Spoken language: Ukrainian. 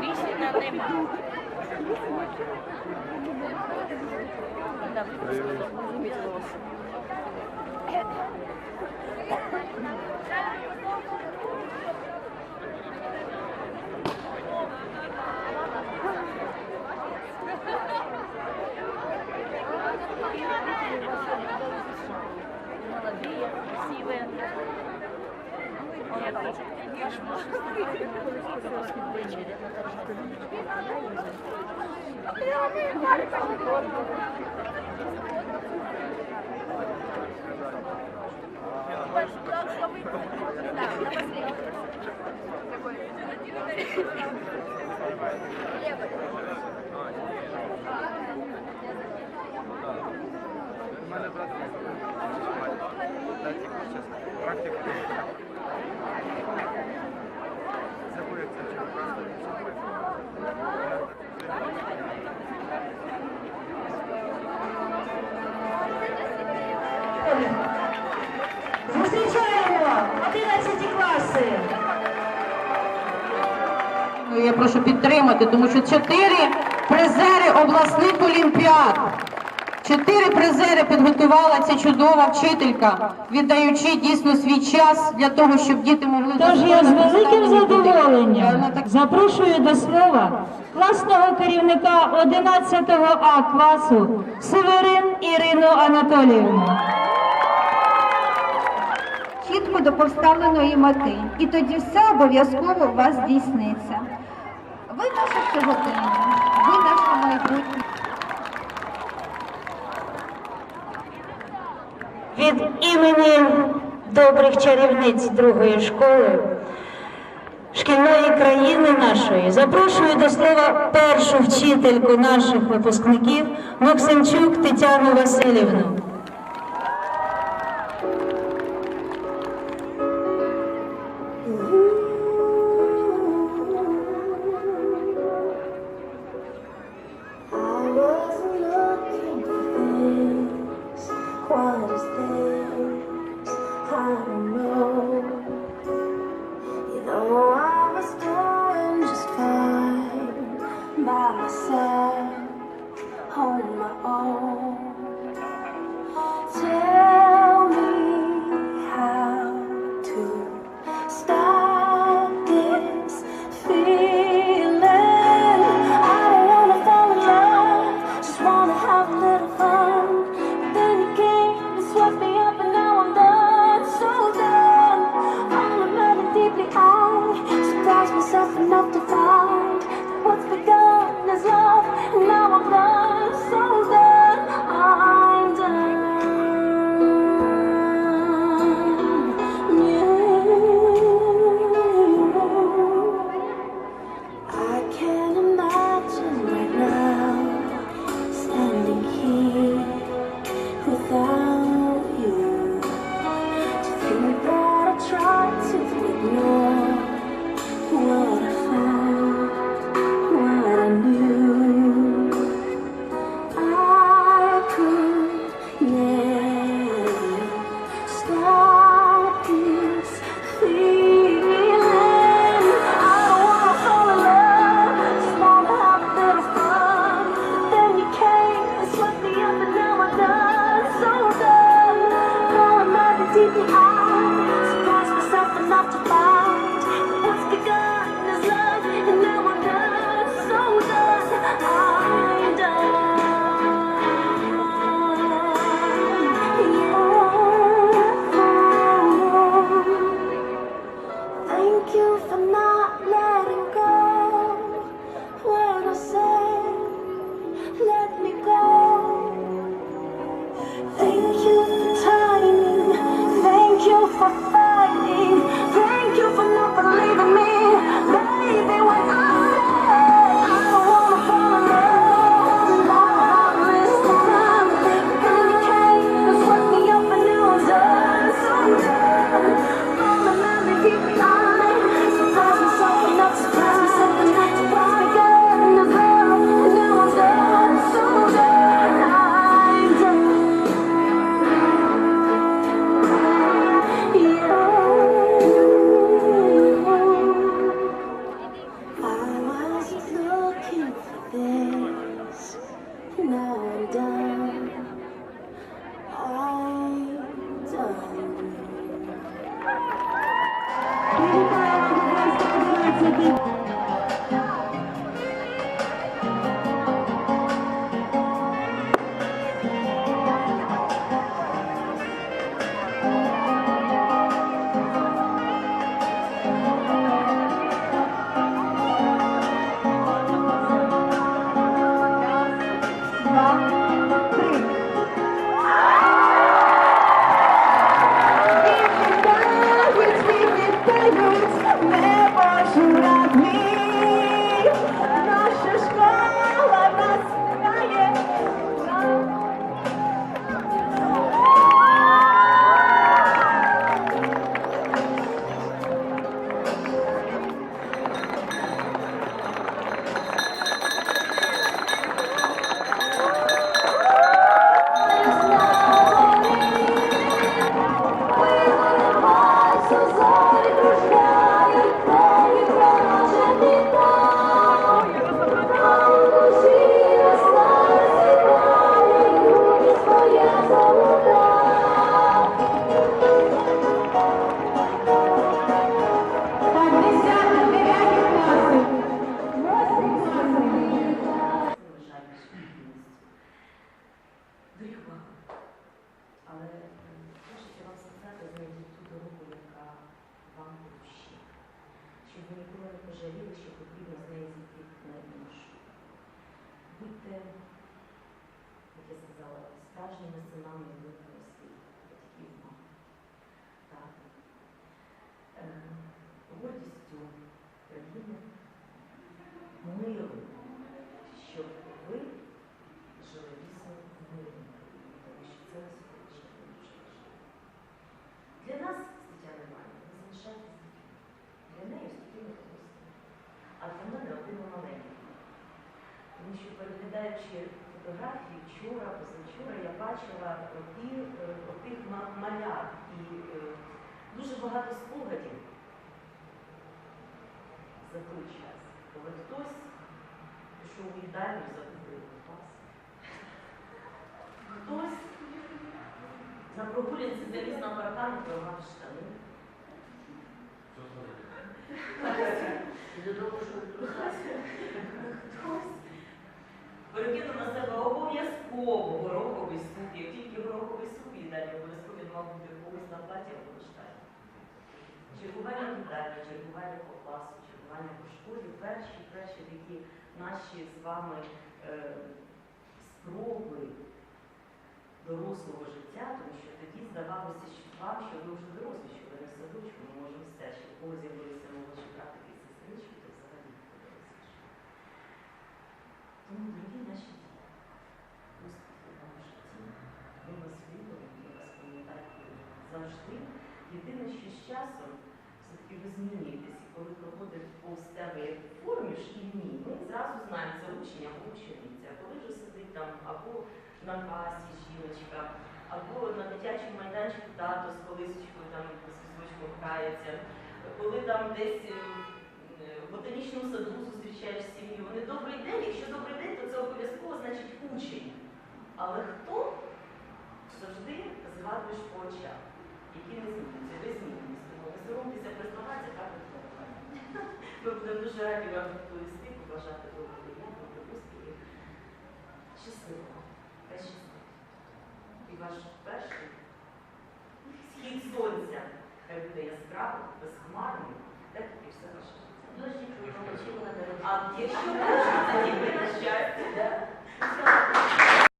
Рішення немає. Да, Практика. Зустрічаємо 11 класи. Ну, я прошу підтримати, тому що чотири призери обласних олімпіад. Чотири призери підготувала ця чудова вчителька, віддаючи дійсно свій час для того, щоб діти могли Тож я з великим задоволенням запрошую до слова класного керівника 11 А класу Северин Ірину Анатоліївну до поставленої мети, і тоді все обов'язково у вас здійсниться. Ви наша сьогодення, ви наше майбутнє. Від імені добрих чарівниць другої школи, шкільної країни нашої запрошую до слова першу вчительку наших випускників Максимчук Тетяну Васильівну. Щоб ви ніколи не пожаліли, що потрібно з неї зійти на іншу. Будьте, як я сказала, справжніми синами і доньками своїх батьків, мам, тата. Е, Гордістю країни, миру, щоб ви жили дійсно в мирі, тому що це насправді дуже важливо. Для нас, Тетяна Іванівна, ви залишаєтесь дітьми. Для неї з такими дорослими. А для мене один маленький. Тому що переглядаючи фотографії вчора, позавчора, я бачила оті, е, отих ма- малят і е, дуже багато спогадів за той час, коли хтось пішов у їдальню, загубив пас. Хтось на прогулянці заліз на паркан і порвав штани. Додому йшов трусався. Хтось перекинув на себе обов'язково гороховий суп. Як тільки гороховий суп їдальні, обов'язково він мав бути когось на платі або на. Чергування їдальні, чергування по класу, чергування по школі, перші, перші такі наші з вами е, спроби дорослого життя, тому що тоді здавалося, що вам, що ви вже дорослі, що ви не в садочку, ми можемо все, що в кого з'явилися молодші братики і сестрички, то взагалі подивилися. Тому, дорогі наші діти, успіхів вам в житті, ми вас любимо, ми вас пам'ятаємо завжди. Єдине, що з часом все-таки ви змінюєтесь, і коли проходить повз тебе формі шкільній, ми зразу знаємо, це учень або учениця. Коли вже сидить там або на касі жіночка, або на дитячому майданчику тато з колисочкою там з візочком грається, коли там десь е, в ботанічному саду зустрічаєш сім'ю, вони добрий день, якщо добрий день, то це обов'язково значить учень. Але хто завжди згадуєш по очах, які не змінюються, ви змінюєтесь. Соромтеся признаватися, так і треба. Ми будемо дуже раді вам відповісти, побажати доброго дня, добрих успіхів. Щасливо, щастить. І ваш перший схід сонця хай буде яскравим, безхмарним, так і все ваше життя. А якщо